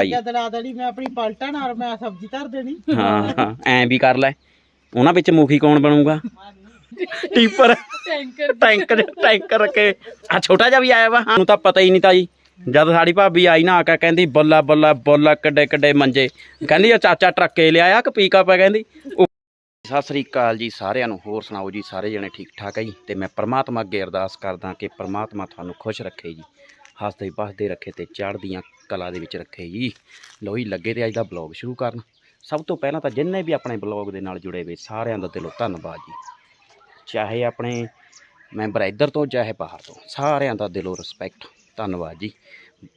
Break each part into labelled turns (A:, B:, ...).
A: ਆਈ
B: ਜਦ ਲਾ ਦੇਣੀ ਮੈਂ ਆਪਣੀ ਪਲਟਣ ਔਰ ਮੈਂ ਸਬਜ਼ੀ ਧਰ ਦੇਣੀ।
A: ਹਾਂ ਹਾਂ ਐਂ ਵੀ ਕਰ ਲੈ। ਉਹਨਾਂ ਵਿੱਚ ਮੁਖੀ ਕੌਣ ਬਣੂਗਾ? ਟੀਪਰ।
C: ਟੈਂਕਰ।
A: ਟੈਂਕਰ ਟੈਂਕਰ ਕੇ ਆ ਛੋਟਾ ਜਿਹਾ ਵੀ ਆਇਆ ਵਾ। ਸਾਨੂੰ ਤਾਂ ਪਤਾ ਹੀ ਨਹੀਂ ਤਾਂ ਜੀ ਜਦ ਸਾਡੀ ਭਾਬੀ ਆਈ ਨਾ ਆ ਕੇ ਕਹਿੰਦੀ ਬੱਲਾ ਬੱਲਾ ਬੱਲਾ ਕੱਡੇ ਕੱਡੇ ਮੰਜੇ। ਕਹਿੰਦੀ ਆ ਚਾਚਾ ਟਰੱਕੇ ਲਿਆਇਆ ਕਿ ਪੀਕਾ ਪਾ ਕਹਿੰਦੀ? ਸਤਿ ਸ੍ਰੀ ਅਕਾਲ ਜੀ ਸਾਰਿਆਂ ਨੂੰ। ਹੋਰ ਸੁਣਾਓ ਜੀ ਸਾਰੇ ਜਣੇ ਠੀਕ ਠਾਕ ਹੈ ਜੀ? ਤੇ ਮੈਂ ਪ੍ਰਮਾਤਮਾ ਅੱਗੇ ਅਰਦਾਸ ਕਰਦਾ ਕਿ ਪ੍ਰਮਾਤਮਾ ਤੁਹਾਨੂੰ ਖੁਸ਼ ਰੱਖੇ ਜੀ। ਹੱਸਦੇ ਵਸਦੇ ਰੱਖੇ ਤੇ ਚੜ੍ਹਦੀਆਂ ਕਲਾ ਦੇ ਵਿੱਚ ਰੱਖੇ ਜੀ। ਲੋ ਜੀ, ਲੱਗੇ ਤੇ ਅੱਜ ਦਾ ਬਲੌਗ ਸ਼ੁਰੂ ਕਰਨ। ਸਭ ਤੋਂ ਪਹਿਲਾਂ ਤਾਂ ਜਿੰਨੇ ਵੀ ਆਪਣੇ ਬਲੌਗ ਦੇ ਨਾਲ ਜੁੜੇ ਹੋਏ ਸਾਰਿਆਂ ਦਾ ਦਿਲੋਂ ਧੰਨਵਾਦ ਜੀ। ਚਾਹੇ ਆਪਣੇ ਮੈਂਬਰ ਇੱਧਰ ਤੋਂ, ਚਾਹੇ ਬਾਹਰ ਤੋਂ, ਸਾਰਿਆਂ ਦਾ ਦਿਲੋਂ ਰਿਸਪੈਕਟ ਧੰਨਵਾਦ ਜੀ।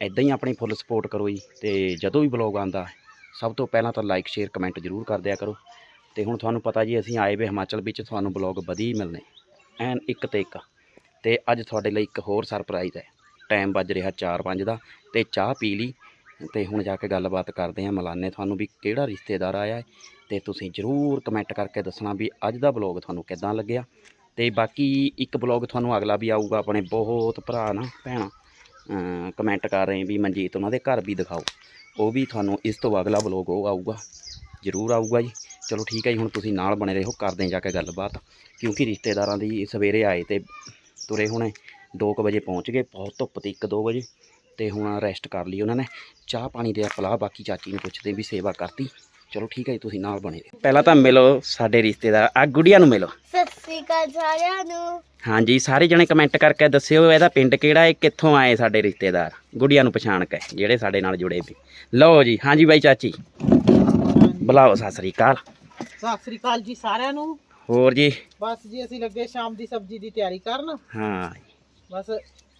A: ਇਦਾਂ ਹੀ ਆਪਣੀ ਫੁੱਲ ਸਪੋਰਟ ਕਰੋ ਜੀ ਤੇ ਜਦੋਂ ਵੀ ਬਲੌਗ ਆਂਦਾ ਸਭ ਤੋਂ ਪਹਿਲਾਂ ਤਾਂ ਲਾਈਕ ਸ਼ੇਅਰ ਕਮੈਂਟ ਜ਼ਰੂਰ ਕਰ ਦਿਆ ਕਰੋ। ਤੇ ਹੁਣ ਤੁਹਾਨੂੰ ਪਤਾ ਜੀ, ਅਸੀਂ ਆਏ ਵੇ ਹਿਮਾਚਲ ਵਿੱਚ, ਤੁਹਾਨੂੰ ਬਲੌਗ ਵਧੀਆ ਹੀ ਮਿਲਨੇ ਐਨ ਇੱਕ ਤੇ ਇੱਕ। ਤੇ ਅੱਜ ਤੁਹਾਡੇ ਲਈ ਇੱਕ ਹੋਰ ਸਰਪ੍ਰਾਈਜ਼ ਹੈ। ਟਾਈਮ ਵੱਜ ਰਿਹਾ 4-5 ਦਾ ਤੇ ਚਾਹ ਪੀ ਲਈ ਤੇ ਹੁਣ ਜਾ ਕੇ ਗੱਲਬਾਤ ਕਰਦੇ ਹਾਂ ਮਿਲਾਨੇ ਤੁਹਾਨੂੰ ਵੀ ਕਿਹੜਾ ਰਿਸ਼ਤੇਦਾਰ ਆਇਆ ਹੈ ਤੇ ਤੁਸੀਂ ਜ਼ਰੂਰ ਕਮੈਂਟ ਕਰਕੇ ਦੱਸਣਾ ਵੀ ਅੱਜ ਦਾ ਬਲੌਗ ਤੁਹਾਨੂੰ ਕਿੱਦਾਂ ਲੱਗਿਆ ਤੇ ਬਾਕੀ ਇੱਕ ਬਲੌਗ ਤੁਹਾਨੂੰ ਅਗਲਾ ਵੀ ਆਊਗਾ ਆਪਣੇ ਬਹੁਤ ਭਰਾ ਨਾ ਭੈਣਾਂ ਕਮੈਂਟ ਕਰ ਰਹੇ ਵੀ ਮਨਜੀਤ ਉਹਨਾਂ ਦੇ ਘਰ ਵੀ ਦਿਖਾਓ, ਉਹ ਵੀ ਤੁਹਾਨੂੰ ਇਸ ਤੋਂ ਅਗਲਾ ਬਲੌਗ ਉਹ ਆਊਗਾ, ਜ਼ਰੂਰ ਆਊਗਾ ਜੀ, ਚਲੋ ਠੀਕ ਹੈ ਜੀ, ਹੁਣ ਤੁਸੀਂ ਨਾਲ ਬਣੇ ਰਹੋ, ਕਰਦੇ ਜਾ ਕੇ ਗੱਲਬਾਤ, ਕਿਉਂਕਿ ਰਿਸ਼ਤੇਦਾਰਾਂ ਦੀ ਸਵੇਰੇ ਆਏ ਤੇ ਤੁਰੇ ਹੁਣੇ 2 ਵਜੇ ਪਹੁੰਚ ਗਏ ਬਹੁਤ ਧੁੱਪ ਤੇ 1-2 ਵਜੇ ਤੇ ਹੁਣ ਰੈਸਟ ਕਰ ਲਈ ਉਹਨਾਂ ਨੇ। ਚਾਹ ਪਾਣੀ ਦੇ ਪਲਾਹ ਬਾਕੀ ਚਾਚੀ ਨੂੰ ਪੁੱਛਦੇ ਵੀ ਸੇਵਾ ਕਰਤੀ। ਚਲੋ ਠੀਕ ਹੈ ਜੀ ਤੁਸੀਂ ਨਾਲ ਬਣੇ ਰਹੋ। ਪਹਿਲਾਂ ਤਾਂ ਮਿਲੋ ਸਾਡੇ ਰਿਸ਼ਤੇਦਾਰ ਆ ਗੁੜੀਆਂ ਨੂੰ ਮਿਲੋ।
D: ਸਤਿ ਸ੍ਰੀ ਅਕਾਲ ਸਾਰਿਆਂ ਨੂੰ।
A: ਹਾਂਜੀ ਸਾਰੇ ਜਣੇ ਕਮੈਂਟ ਕਰਕੇ ਦੱਸਿਓ ਇਹਦਾ ਪਿੰਡ ਕਿਹੜਾ ਹੈ ਕਿੱਥੋਂ ਆਏ ਸਾਡੇ ਰਿਸ਼ਤੇਦਾਰ। ਗੁੜੀਆਂ ਨੂੰ ਪਛਾਣ ਕੇ ਜਿਹੜੇ ਸਾਡੇ ਨਾਲ ਜੁੜੇ ਵੀ। ਲਓ ਜੀ ਹਾਂਜੀ ਬਾਈ ਚਾਚੀ। ਬੁਲਾਓ ਸਤਿ ਸ੍ਰੀ ਅਕਾਲ।
B: ਸਤਿ ਸ੍ਰੀ ਅਕਾਲ ਜੀ ਸਾਰਿਆਂ ਨੂੰ।
A: ਹੋਰ ਜੀ?
B: ਬਸ ਜੀ ਅਸੀਂ ਲੱਗੇ ਸ਼ਾਮ ਦੀ ਸਬਜ਼ੀ ਦੀ ਤਿਆਰੀ ਕਰਨ।
A: ਹਾਂ।
B: ਬਸ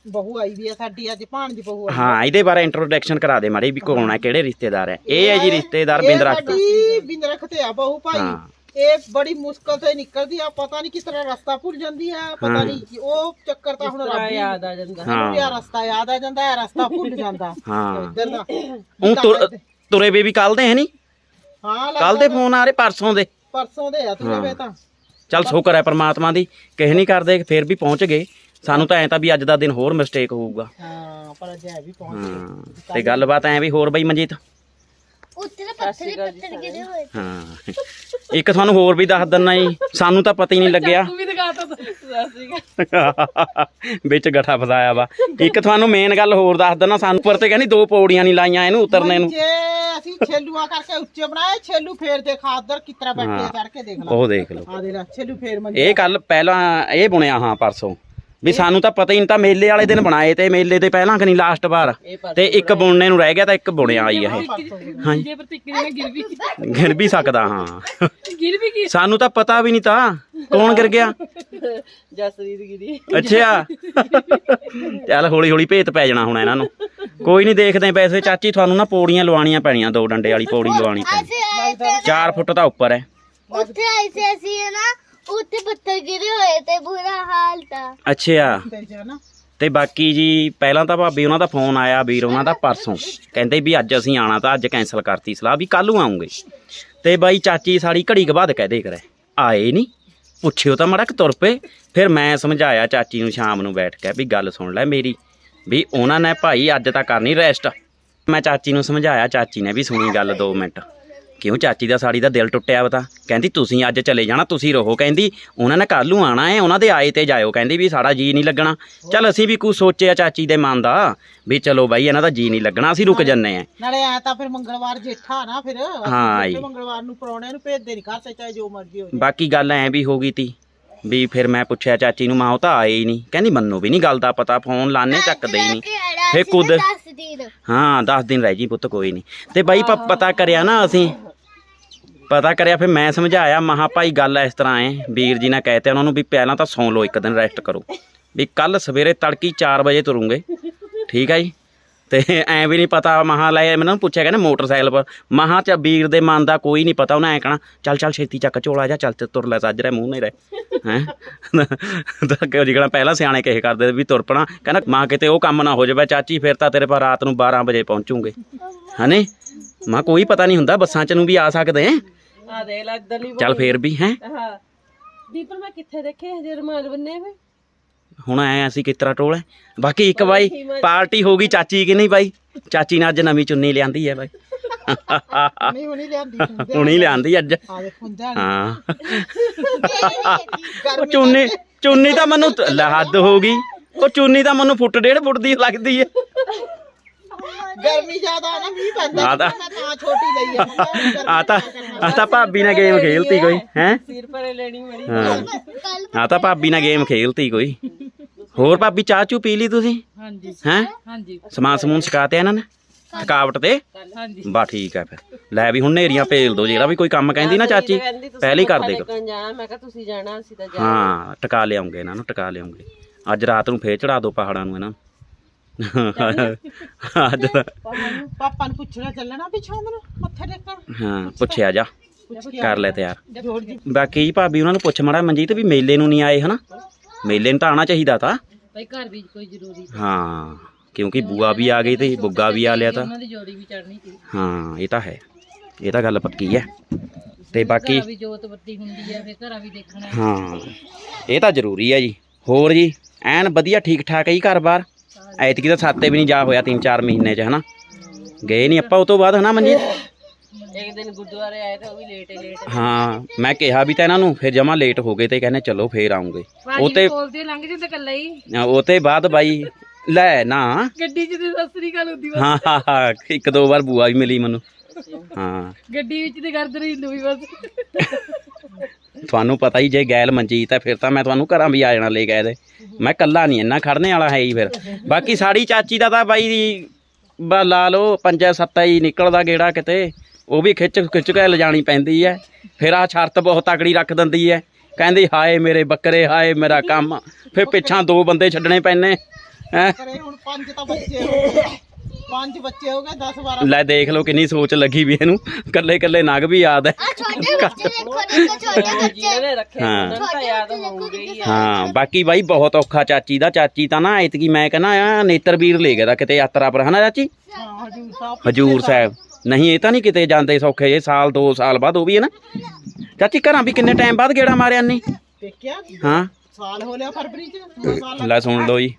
B: ਬਹੂ ਆਈ ਵੀ ਆ ਸਾਡੀ ਅੱਜ ਭਾਣਜੀ ਬਹੂ ਆਈ
A: ਹਾਂ ਇਹਦੇ ਬਾਰੇ ਇੰਟਰੋਡਕਸ਼ਨ ਕਰਾ ਦੇ ਮਾੜੀ ਵੀ ਕੌਣ ਹੈ ਕਿਹੜੇ ਰਿਸ਼ਤੇਦਾਰ ਹੈ ਇਹ ਹੈ ਜੀ ਰਿਸ਼ਤੇਦਾਰ
B: ਇਹ
A: ਬਿੰਦਰਾ
B: ਸਾਡੀ ਬਿੰਦਰਖ ਤੇ ਆ ਬਹੂ ਭਾਈ।
A: ਹਾਂ।
B: ਇਹ ਬੜੀ ਮੁਸ਼ਕਲ ਤੇ ਨਿਕਲਦੀ ਆ ਪਤਾ ਨਹੀਂ ਕਿਸ ਤਰ੍ਹਾਂ ਰਸਤਾ ਭੁੱਲ ਜਾਂਦੀ ਆ ਪਤਾ
A: ਹਾਂ।
B: ਨਹੀਂ ਕਿ ਉਹ ਚੱਕਰ ਤਾਂ ਹੁਣ ਰੱਬ ਹੀ
C: ਯਾਦ ਆ ਜਾਂਦਾ।
B: ਸਾਨੂੰ ਯਾ ਰਸਤਾ ਯਾਦ ਆ ਜਾਂਦਾ ਹੈ ਰਸਤਾ ਭੁੱਲ ਜਾਂਦਾ।
A: ਹਾਂ।
B: ਇੱਧਰ ਦਾ।
A: ਉਹ ਤੁਰ- ਤੁਰੇ ਵੇ ਵੀ ਕੱਲ ਦੇ ਹੈ ਨਹੀਂ
B: ਹਾਂ
A: ਕੱਲ ਦੇ ਫੋਨ ਆ ਰਹੇ ਪਰਸੋਂ ਦੇ।
B: ਪਰਸੋਂ ਦੇ ਆ ਤੂੰ ਵੇ ਤਾਂ।
A: ਚੱਲ ਸ਼ੁਕਰ ਹੈ ਪ੍ਰਮਾਤਮਾ ਦੀ ਕਿਸੇ ਨਹੀਂ ਕਰਦੇ ਫਿਰ ਵੀ ਪਹੁੰਚ ਗਏ। ਸਾਨੂੰ ਤਾਂ ਐ ਤਾਂ ਵੀ ਅੱਜ ਦਾ ਦਿਨ ਹੋਰ ਮਿਸਟੇਕ ਹੋਊਗਾ।
B: ਹਾਂ ਪਰ ਅਜੇ ਵੀ ਪਹੁੰਚ ਗਏ।
A: ਤੇ ਗੱਲਬਾਤ ਐ ਵੀ ਹੋਰ ਬਈ ਮਨਜੀਤ?
D: ਉੱਥੇ ਤਾਂ ਪੱਥਰ ਹੀ ਪੱਥਰ ਗਿਰੇ ਹੋਏ।
A: ਹਾਂ ਇੱਕ ਤੁਹਾਨੂੰ ਹੋਰ ਵੀ ਦੱਸ ਦਿੰਨਾ ਜੀ ਸਾਨੂੰ ਤਾਂ ਪਤਾ ਹੀ ਨਹੀਂ ਲੱਗਿਆ। ਵਿੱਚ ਗੱਠਾ ਫਸਾਇਆ ਵਾ। ਇੱਕ ਤੁਹਾਨੂੰ ਮੇਨ ਗੱਲ ਹੋਰ ਦੱਸ ਦਿੰਨਾ ਸਾਨੂੰ ਉੱਪਰ ਤੇ ਕਹਿੰਦੀ ਦੋ ਪੌੜੀਆਂ ਨਹੀਂ ਲਾਈਆਂ ਇਹਨੂੰ ਉਤਰਨੇ ਨੂੰ।
B: ਜੇ ਅਸੀਂ ਛੇਲੂਆਂ ਕਰਕੇ ਉੱਚੇ ਬਣਾਏ ਛੇਲੂ ਫੇਰ ਦੇ ਖਾਦਰ ਕਿਤਰਾ ਬੈਠੇ ਚੜ ਕੇ ਦੇਖ ਲਾ।
A: ਉਹ ਦੇਖ ਲਓ।
B: ਆ ਦੇ ਲੈ ਛੇਲੂ ਫੇਰ ਮੰਜੇ
A: ਇਹ ਕੱਲ ਪਹਿਲਾਂ ਇਹ ਬੁਣਿਆ ਹਾਂ ਪਰਸੋਂ। ਵੀ ਸਾਨੂੰ ਤਾਂ ਪਤਾ ਹੀ ਨਹੀਂ ਤਾਂ ਮੇਲੇ ਵਾਲੇ ਦਿਨ ਬਣਾਏ ਤੇ ਮੇਲੇ ਤੇ ਪਹਿਲਾਂ ਕਿ ਨਹੀਂ ਲਾਸਟ ਵਾਰ? ਤੇ ਇੱਕ ਬੁਣਨੇ ਨੂੰ ਰਹਿ ਗਿਆ ਤਾਂ ਇੱਕ ਬੁਣਿਆ ਆਈ ਇਹ ਹਾਂਜੀ।
C: ਜੇ ਗਿਰ ਵੀ
A: ਗਿਰ ਵੀ ਸਕਦਾ ਹਾਂ।
C: ਗਿਰ ਵੀ ਗਈ।
A: ਸਾਨੂੰ ਤਾਂ ਪਤਾ ਵੀ ਨਹੀਂ ਤਾਂ ਕੌਣ ਗਿਰ ਗਿਆ?
C: ਜਸਰੀਤ ਗਿਰੀ।
A: ਅੱਛਾ। ਚੱਲ ਹੌਲੀ ਹੌਲੀ ਭੇਤ ਪੈ ਜਾਣਾ ਹੁਣ ਇਹਨਾਂ ਨੂੰ। ਕੋਈ ਨਹੀਂ ਦੇਖਦੇ ਵੈਸੇ ਚਾਚੀ ਤੁਹਾਨੂੰ ਨਾ ਪੌੜੀਆਂ ਲਵਾਉਣੀਆਂ ਪੈਣੀਆਂ ਦੋ ਡੰਡੇ ਵਾਲੀ ਪੌੜੀ ਲਵਾਉਣੀ ਪੈਣੀ।
D: ਅਸੀਂ ਆਏ ਤੇ
A: 4 ਫੁੱਟ ਤਾਂ ਉੱਪਰ ਹੈ।
D: ਉੱਥੇ ਆਏ ਸੀ ਅਸੀਂ ਹੈ ਨਾ? ਉੱਥੇ ਪੱਥਰ ਗਿਰੇ ਹੋਏ ਤੇ ਬੁਰਾ ਹਾਲ ਤਾਂ।
A: ਅੱਛਾ
B: ਤੇ
A: ਬਾਕੀ ਜੀ ਪਹਿਲਾਂ ਤਾਂ ਭਾਬੀ ਉਹਨਾਂ ਦਾ ਫੋਨ ਆਇਆ ਵੀਰ ਉਹਨਾਂ ਦਾ ਪਰਸੋਂ। ਕਹਿੰਦੇ ਵੀ ਅੱਜ ਅਸੀਂ ਆਣਾ ਤਾਂ ਅੱਜ ਕੈਨਸਲ ਕਰਤੀ ਸਲਾਹ ਵੀ ਕੱਲ ਨੂੰ ਆਉਂਗੇ। ਤੇ ਬਾਈ ਚਾਚੀ ਸਾਡੀ ਘੜੀ ਕੁ ਬਾਅਦ ਕਹਦੇ ਕਰੇ ਆਏ ਨਹੀਂ ਪੁੱਛਿਓ ਤਾਂ ਮੜਾ ਕਿ ਤੁਰ ਪਏ। ਫਿਰ ਮੈਂ ਸਮਝਾਇਆ ਚਾਚੀ ਨੂੰ ਸ਼ਾਮ ਨੂੰ ਬੈਠ ਕੇ ਵੀ ਗੱਲ ਸੁਣ ਲੈ ਮੇਰੀ ਵੀ ਉਹਨਾਂ ਨੇ ਭਾਈ ਅੱਜ ਤਾਂ ਕਰਨੀ ਰੈਸਟ ਮੈਂ ਚਾਚੀ ਨੂੰ ਸਮਝਾਇਆ ਚਾਚੀ ਨੇ ਵੀ ਸੁਣੀ ਗੱਲ 2 ਮਿੰਟ। ਕਿਉਂ ਚਾਚੀ ਦਾ ਸਾੜੀ ਦਾ ਦਿਲ ਟੁੱਟਿਆ ਵਾ ਤਾਂ? ਕਹਿੰਦੀ ਤੁਸੀਂ ਅੱਜ ਚਲੇ ਜਾਣਾ ਤੁਸੀਂ ਰਹੋ। ਕਹਿੰਦੀ ਉਹਨਾਂ ਨੇ ਕੱਲ ਨੂੰ ਆਣਾ ਹੈ ਉਹਨਾਂ ਦੇ ਆਏ ਤੇ ਜਾਇਓ। ਕਹਿੰਦੀ ਵੀ ਸਾਡਾ ਜੀ ਨਹੀਂ ਲੱਗਣਾ। ਚੱਲ ਅਸੀਂ ਵੀ ਕੁਝ ਸੋਚਿਆ ਚਾਚੀ ਦੇ ਮਨ ਦਾ ਵੀ ਚਲੋ ਬਾਈ ਇਹਨਾਂ ਦਾ ਜੀ ਨਹੀਂ ਲੱਗਣਾ ਅਸੀਂ ਰੁਕ ਜੰਨੇ ਆ।
B: ਨਾਲੇ ਆ ਤਾਂ ਫਿਰ ਮੰਗਲਵਾਰ ਜੇਠਾ ਨਾ ਫਿਰ।
A: ਹਾਂ ਜੀ।
B: ਮੰਗਲਵਾਰ ਨੂੰ ਪਰੌਣਿਆਂ ਨੂੰ ਭੇਜਦੇ ਨਹੀਂ ਘਰ ਤੇ ਚਾਹੇ ਜੋ ਮਰਜ਼ੀ ਹੋ ਜਾਏ।
A: ਬਾਕੀ ਗੱਲ ਐ ਵੀ ਹੋ ਗਈ ਤੀ। ਵੀ ਫਿਰ ਮੈਂ ਪੁੱਛਿਆ ਚਾਚੀ ਨੂੰ ਮਾਂ ਉਹ ਤਾਂ ਆਏ ਹੀ ਨਹੀਂ। ਕਹਿੰਦੀ ਮੰਨੂ ਵੀ ਨਹੀਂ ਗੱਲ ਦਾ ਪਤਾ ਫੋਨ ਲਾਣੇ ਚੱਕਦੇ ਹੀ ਨਹੀਂ। ਫੇਰ ਕੁਦ
D: 10 ਦਿਨ
A: ਹਾਂ 10 ਦਿਨ ਰਹਿ ਜੀ ਪੁੱਤ ਕੋਈ ਨਹੀਂ। ਤੇ ਬਾਈ ਪ- ਪਤਾ ਕਰਿਆ ਨਾ ਅਸੀਂ। ਪਤਾ ਕਰਿਆ ਫਿਰ ਮੈਂ ਸਮਝਾਇਆ ਮਹਾ ਭਾਈ ਗੱਲ ਇਸ ਤਰ੍ਹਾਂ ਹੈ ਵੀਰ ਜੀ ਨੇ ਕਹਿਤੇ ਉਹਨਾਂ ਨੂੰ ਵੀ ਪਹਿਲਾਂ ਤਾਂ ਸੌਂ ਲਓ ਇੱਕ ਦਿਨ ਰੈਸਟ ਕਰੋ। ਵੀ ਕੱਲ ਸਵੇਰੇ ਤੜਕੀ 4 ਵਜੇ ਤੁਰੂੰਗੇ। ਠੀਕ ਹੈ ਜੀ? ਤੇ ਐ ਵੀ ਨਹੀਂ ਪਤਾ ਮਹਾ ਲੈ ਮੈਨੂੰ ਪੁੱਛਿਆ ਕਹਿੰਦੇ ਮੋਟਰਸਾਈਕਲ ਪਰ। ਮਹਾ ਚ ਵੀਰ ਦੇ ਮਨ ਦਾ ਕੋਈ ਨਹੀਂ ਪਤਾ ਉਹਨੇ ਐ ਕਹਣਾ ਚੱਲ ਚੱਲ ਛੇਤੀ ਚੱਕ ਝੋਲਾ ਜਾ ਚੱਲ ਤੇ ਤੁਰ ਲੈ ਸੱਜ ਰਿਹਾ ਮੂੰਹ ਨਹੀਂ ਰਹੇ। ਹੈ? ਤਾਂ ਕਿ ਜਿਹੜਾ ਪਹਿਲਾਂ ਸਿਆਣੇ ਕਹੇ ਕਰਦੇ ਵੀ ਤੁਰ ਪਣਾ। ਕਹਿੰਦਾ ਮਾਂ ਕਿਤੇ ਉਹ ਕੰਮ ਨਾ ਹੋ ਜਾਵੇ ਚਾਚੀ ਫਿਰ ਤਾਂ ਤੇਰੇ ਪਰ ਰਾਤ ਨੂੰ 12 ਵਜੇ ਪਹੁੰਚੂਗੇ। ਹਨੇ ਮਾਂ ਕੋਈ ਪਤਾ ਨਹੀਂ ਹੁੰਦਾ ਬੱਸਾਂ ਚ ਨੂੰ ਵੀ ਆ ਸਕਦੇ ਆ
C: ਆ ਦੇ ਲੈ ਦਲੀ
A: ਚੱਲ ਫੇਰ ਵੀ ਹੈ?
C: ਹਾਂ। ਦੀਪਰ ਮੈਂ ਕਿੱਥੇ ਦੇਖੇ ਹਜੇ ਰਮਾਲ ਬੰਨੇ ਵੇ
A: ਹੁਣ ਐ ਅਸੀਂ ਕਿਤਰਾ ਟੋਲ? ਹੈ ਬਾਕੀ ਇੱਕ ਬਾਈ ਪਾਰਟੀ ਹੋ ਗਈ ਚਾਚੀ ਕਿ ਨਹੀਂ ਬਾਈ? ਚਾਚੀ ਨੇ ਅੱਜ ਨਵੀਂ ਚੁੰਨੀ ਲਿਆਂਦੀ ਹੈ ਬਾਈ।
B: ਨਹੀਂ ਹੁਣੀ ਲਿਆਂਦੀ ਹੁੰਦੇ
A: ਹੁਣੀ ਲਿਆਂਦੀ। ਅੱਜ। ਹਾਂ। ਚੁੰਨੀ ਚੁੰਨੀ ਤਾਂ ਮੈਨੂੰ ਤ- ਲੈ ਹੱਦ ਹੋ ਗਈ। ਉਹ ਚੁੰਨੀ ਤਾਂ ਮੈਨੂੰ ਫੁੱਟ ਡੇਢ ਫੁੱਟ ਦੀ ਲੱਗਦੀ ਹੈ।
B: ਗਰਮੀ ਜ਼ਿਆਦਾ ਨਾ ਮੀਂਹ ਪੈਂਦਾ।
A: ਆ ਤਾਂ-
B: ਮੈਂ ਤਾਂ ਛੋਟੀ ਲਈ ਆ।
A: ਆ ਤਾਂ ਆ ਤਾਂ ਭਾਬੀ ਨੇ ਗੇਮ ਖੇਲਤੀ ਕੋਈ ਹੈ?
C: ਸਿਰ ਪਰੇ ਲੈਣੀ ਮੜੀ
A: ਆ ਤਾਂ ਭਾਬੀ ਨੇ ਗੇਮ ਖੇਲਤੀ ਕੋਈ। ਹੋਰ ਭਾਬੀ ਚਾਹ ਚੂ ਪੀ ਲਈ ਤੁਸੀਂ?
C: ਹਾਂਜੀ।
A: ਹੈ?
C: ਹਾਂਜੀ।
A: ਸਮਾਨ ਸਮੂਨ ਛਕਾਤੇ ਇਹਨਾਂ ਨੇ? ਥਕਾਵਟ ਤੇ?
C: ਹਾਂਜੀ।
A: ਬਾ ਠੀਕ ਹੈ ਫਿਰ। ਲੈ ਵੀ ਹੁਣ ਨੇਰੀਆਂ ਭੇਲ ਦੋ ਜਿਹੜਾ ਵੀ ਕੋਈ ਕੰਮ ਕਹਿੰਦੀ ਨਾ ਚਾਚੀ ਪਹਿਲੇ ਹੀ ਕਰ ਦੇ
C: ਜਾਣਾ ਮੈਂ ਕਿਹਾ ਤੁਸੀਂ ਜਾਣਾ ਅਸੀਂ ਤਾਂ
A: ਹਾਂ ਟਿਕਾ ਲਿਆਉਂਗੇ ਇਹਨਾਂ ਨੂੰ ਟਿਕਾ ਲਿਆਉਂਗੇ। ਅੱਜ ਰਾਤ ਨੂੰ ਫੇਰ ਚੜਾ ਦਿਓ ਪਹਾੜਾਂ ਨੂੰ ਇਹਨਾਂ ਨੂੰ। ਅੱਜ ਤਾਂ-
B: ਪਾਪਾ ਨੂੰ ਪੁੱਛਣਾ ਚੱਲਣਾ ਪਿੱਛੋਂ ਮੈਨੂੰ ਮੱਥੇ ਟੇਕਣ?
A: ਹਾਂ ਪੁੱਛਿਆ ਜਾ। ਕਰ ਲੈ ਤਿਆਰ।
B: ਜੋੜ
A: ਬਾਕੀ ਭਾਬੀ ਉਹਨਾਂ ਨੂੰ ਪੁੱਛ ਮੜਾ ਮਨਜੀਤ ਵੀ ਮੇਲੇ ਨੂੰ ਨਹੀਂ ਆਏ ਹਨਾ? ਮੇਲੇ ਨੂੰ ਤਾਂ ਆਣਾ ਚਾਹੀਦਾ ਤਾਂ।
C: ਭਾਈ ਘਰ ਵੀ ਕੋਈ ਜ਼ਰੂਰੀ
A: ਹਾਂ ਕਿਉਂਕਿ ਬੂਆ ਵੀ ਆ ਗਈ ਤੇ ਬੁੱਗਾ ਵੀ ਆ ਲਿਆ ਤਾਂ।
C: ਉਹਨਾਂ ਦੀ ਜੋੜੀ ਵੀ ਚੜਨੀ ਸੀ।
A: ਹਾਂ ਇਹ ਤਾਂ ਹੈ। ਇਹ ਤਾਂ ਗੱਲ ਪੱਕੀ ਹੈ। ਤੇ ਬਾਕੀ
C: ਵੀ ਜੋਤ ਬੱਤੀ ਹੁੰਦੀ ਹੈ ਫਿਰ ਘਰਾਂ ਵੀ ਦੇਖਣਾ।
A: ਹਾਂ ਇਹ ਤਾਂ ਜ਼ਰੂਰੀ ਹੈ ਜੀ। ਹੋਰ ਜੀ ਐਨ ਵਧੀਆ ਠੀਕ ਠਾਕ ਹੈ ਜੀ ਘਰ-ਬਾਰ। ਐਤਕੀ ਤਾਂ ਸਾਤੇ ਵੀ ਨਹੀਂ ਜਾ ਹੋਇਆ 3-4 ਮਹੀਨੇ ਚ ਹਨਾ। ਗਏ ਨਹੀਂ ਆਪਾਂ ਉਹ ਤੋਂ ਬਾਅਦ ਹਨਾ ਮਨਜੀਤ?
C: ਇੱਕ ਦਿਨ ਗੁਰਦੁਆਰੇ ਆਏ ਤਾਂ ਉਹ ਵੀ ਲੇਟ ਲੇਟ
A: ਹਾਂ। ਮੈਂ ਕਿਹਾ ਵੀ ਤਾਂ ਇਹਨਾਂ ਨੂੰ ਫਿਰ ਜਮਾ ਲੇਟ ਹੋ ਗਏ ਤੇ ਕਹਿੰਦੇ ਚਲੋ ਫੇਰ ਆਉਂਗੇ। ਉਹ ਤੇ
C: ਬੋਲਦੇ ਲੰਘ ਜਾਂਦੇ ਕੱਲਾ ਹੀ।
A: ਉਹ ਤੇ ਬਾਅਦ ਬਾਈ ਲੈ ਨਾ।
C: ਗੱਡੀ 'ਚ ਤੇ ਸਸਰੀ ਗੱਲ ਹੁੰਦੀ ਵਾ
A: ਹਾਂ ਹਾਂ ਹਾਂ ਇੱਕ ਦੋ ਵਾਰ ਬੂਆ ਵੀ ਮਿਲੀ ਮੈਨੂੰ। ਹਾਂ।
C: ਗੱਡੀ ਵਿੱਚ ਤੇ ਕਰਦੇ ਰਹੀ ਲੂਈ ਬਸ।
A: ਤੁਹਾਨੂੰ ਪਤਾ ਹੀ ਜੇ ਗੈਲ ਮਨਜੀਤ ਹੈ ਫਿਰ ਤਾਂ ਮੈਂ ਤੁਹਾਨੂੰ ਘਰਾਂ ਵੀ ਆ ਜਾਣਾ ਲੈ ਗਏ ਦੇ ਮੈਂ ਕੱਲਾ ਨਹੀਂ ਇੰਨਾ ਖੜਨੇ ਵਾਲਾ ਹੈ ਹੀ ਫਿਰ। ਬਾਕੀ ਸਾੜੀ ਚਾਚੀ ਦਾ ਤਾਂ ਬਾਈ ਬਾ ਲਾ ਲਓ ਪੰਜਾ ਸੱਤਾ ਹੀ ਨਿਕਲਦਾ ਗੇੜਾ ਕਿਤੇ। ਉਹ ਵੀ ਖਿੱਚ ਖਿੱਚ ਕੇ ਲਿਜਾਣੀ ਪੈਂਦੀ ਹੈ ਫਿਰ ਆ ਛਰਤ ਬਹੁਤ ਤਕੜੀ ਰੱਖ ਦਿੰਦੀ ਹੈ ਕਹਿੰਦੀ, ਹਾਏ ਮੇਰੇ ਬੱਕਰੇ, ਹਾਏ ਮੇਰਾ ਕੰਮ। ਫਿਰ ਪਿੱਛਾਂ ਦੋ ਬੰਦੇ ਛੱਡਣੇ ਪੈਣੇ ਹੈਂ?
B: ਹੁਣ ਪੰਜ ਤਾਂ ਬੱਚੇ ਪੰਜ ਬੱਚੇ ਹੋ ਗਏ 10 12
A: ਲੈ ਦੇਖ ਲਓ ਕਿੰਨੀ ਸੋਚ ਲੱਗੀ ਵੀ ਇਹਨੂੰ। ਕੱਲੇ ਕੱਲੇ ਨਗ ਵੀ ਯਾਦ ਹੈ।
D: ਆ ਛੋਟੇ ਬੱਚੇ ਦੇਖੋ ਦੇਖੋ ਛੋਟੇ ਬੱਚੇ।
C: ਜਿਹਨਾਂ ਨੇ ਰੱਖਿਆ
A: ਹਾਂ।
C: ਉਹਨਾਂ ਨੂੰ ਤਾਂ ਯਾਦ ਹੋਊਗੇ। ਹੀ ਆ।
A: ਹਾਂ ਬਾਕੀ ਬਾਈ ਬਹੁਤ ਔਖਾ ਚਾਚੀ ਦਾ। ਚਾਚੀ ਤਾਂ ਨਾ ਐਤਕੀ ਮੈਂ ਕਹਿੰਦਾ ਆ ਨੇਤਰ ਵੀਰ ਲੈ ਗਿਆ ਦਾ ਕਿਤੇ ਯਾਤਰਾ ਪਰ ਹਨਾ ਚਾਚੀ?
B: ਹਾਂ ਹਜੂਰ ਸਾਹਿਬ
A: ਹਜੂਰ ਸਾਹਿਬ। ਨਹੀਂ ਇਹ ਤਾਂ ਨਹੀਂ ਕਿਤੇ ਜਾਂਦੇ ਸੌਖੇ ਇਹ ਸਾਲ ਦੋ ਸਾਲ ਬਾਅਦ ਉਹ ਵੀ ਹੈ ਨਾ। ਚਾਚੀ ਘਰਾਂ ਵੀ ਕਿੰਨੇ ਟਾਈਮ ਬਾਅਦ ਗੇੜਾ ਮਾਰਿਆ ਨਹੀਂ
B: ਦੇਖਿਆ?
A: ਹਾਂ।
B: ਸਾਲ ਹੋ ਲਿਆ ਫਰਵਰੀ ਚ ਦੋ ਸਾਲ
A: ਲੈ ਸੁਣ ਲਓ ਜੀ।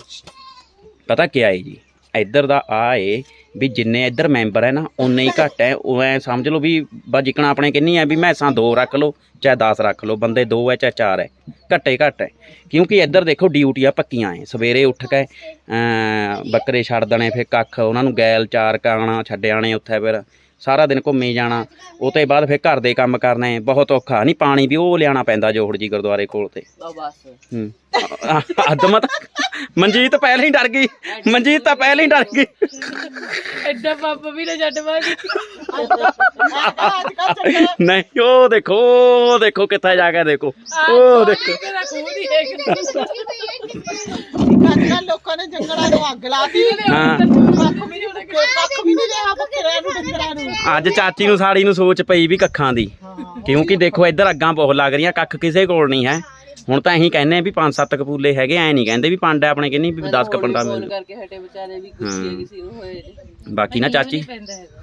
A: ਪਤਾ ਕੀ ਹੈ ਜੀ? ਇੱਧਰ ਦਾ ਆ ਏ ਵੀ ਜਿੰਨੇ ਇੱਧਰ ਮੈਂਬਰ ਹੈ ਨਾ ਉਨੇ ਹੀ ਘੱਟ ਹੈ। ਉਹ ਐ ਸਮਝ ਲਓ ਵੀ ਬਾ ਜਿਕਣਾ ਆਪਣੇ ਕਿੰਨੀ ਹੈ ਵੀ ਮੈਸਾਂ ਦੋ ਰੱਖ ਲਓ ਚਾਹੇ 10 ਰੱਖ ਲਓ ਬੰਦੇ ਦੋ ਹੈ ਚਾਹੇ ਚਾਰ ਹੈ ਘੱਟੇ ਘੱਟ ਹੈ। ਕਿਉਂਕਿ ਇੱਧਰ ਦੇਖੋ ਡਿਊਟੀਆਂ ਪੱਕੀਆਂ ਐ ਸਵੇਰੇ ਉੱਠ ਕੇ ਬੱਕਰੇ ਛੱਡ ਦੇਣੇ ਫਿਰ ਕੱਖ ਉਹਨਾਂ ਨੂੰ ਗੈਲ ਚਾਰ ਕਾਣਾ ਛੱਡ ਆਣੇ ਉੱਥੇ ਫਿਰ ਸਾਰਾ ਦਿਨ ਘੁੰਮੀ ਜਾਣਾ ਉਹ ਤੋਂ ਬਾਅਦ ਫਿਰ ਘਰ ਦੇ ਕੰਮ ਕਰਨੇ ਬਹੁਤ ਔਖਾ ਨਹੀਂ ਪਾਣੀ ਵੀ ਉਹ ਲਿਆਣਾ ਪੈਂਦਾ ਜੋੜ ਜੀ ਗੁਰਦੁਆਰੇ ਕੋਲ ਤੇ।
C: ਬਸ।
A: ਹੂੰ। ਅਦਮਤ ਮਨਜੀਤ ਪਹਿਲਾਂ ਹੀ ਡਰ ਗਈ। ਮਨਜੀਤ ਤਾਂ ਪਹਿਲਾਂ ਹੀ ਡਰ ਗਈ।
C: ਐਡਾ ਪਾਪਾ ਵੀ ਨਾ ਛੱਡ ਮਾਰੀ
A: ਨਹੀਂ ਉਹ ਦੇਖੋ ਉਹ ਦੇਖੋ ਕਿੱਥੇ ਜਾ ਕੇ ਦੇਖੋ। ਉਹ ਦੇਖੋ।
C: ਮੇਰਾ ਖੂਨ ਹੀ ਹੈਗਾ
B: ਅੱਜ ਕੱਲ ਲੋਕਾਂ ਨੇ ਜੰਗਲਾਂ ਨੂੰ ਅੱਗ ਲਾਤੀ।
A: ਹਾਂ।
B: ਕੱਖ ਵੀ ਨਹੀਂ ਕੱਖ ਵੀ ਨਹੀਂ ਰਿਹਾ ਬੱਕਰਿਆਂ ਨੂੰ ਡੰਗਰਾਂ ਨੂੰ।
A: ਅੱਜ ਚਾਚੀ ਨੂੰ ਸਾੜੀ ਨੂੰ ਸੋਚ ਪਈ ਵੀ ਕੱਖਾਂ ਦੀ। ਕਿਉਂਕਿ ਦੇਖੋ ਇੱਧਰ ਅੱਗਾਂ ਬਹੁਤ ਲੱਗ ਰਹੀਆਂ ਕੱਖ ਕਿਸੇ ਕੋਲ ਨਹੀਂ ਹੈ। ਹੁਣ ਤਾਂ ਅਸੀਂ ਕਹਿੰਦੇ ਆ ਵੀ ਪੰਜ ਸੱਤ ਕਪੂਲੇ ਹੈਗੇ ਐ ਨਹੀਂ ਕਹਿੰਦੇ ਵੀ ਪੰਡ ਆਪਣੇ ਕਿੰਨੀ ਵੀ 10 ਕਪੰਡਾ ਮਿਲ
C: ਕਰਕੇ ਹਟੇ ਵਿਚਾਰੇ ਵੀ ਗੁੱਸੇ ਕਿਸੇ ਨੂੰ ਹੋਏ ਜੀ।
A: ਬਾਕੀ ਨਾ ਚਾਚੀ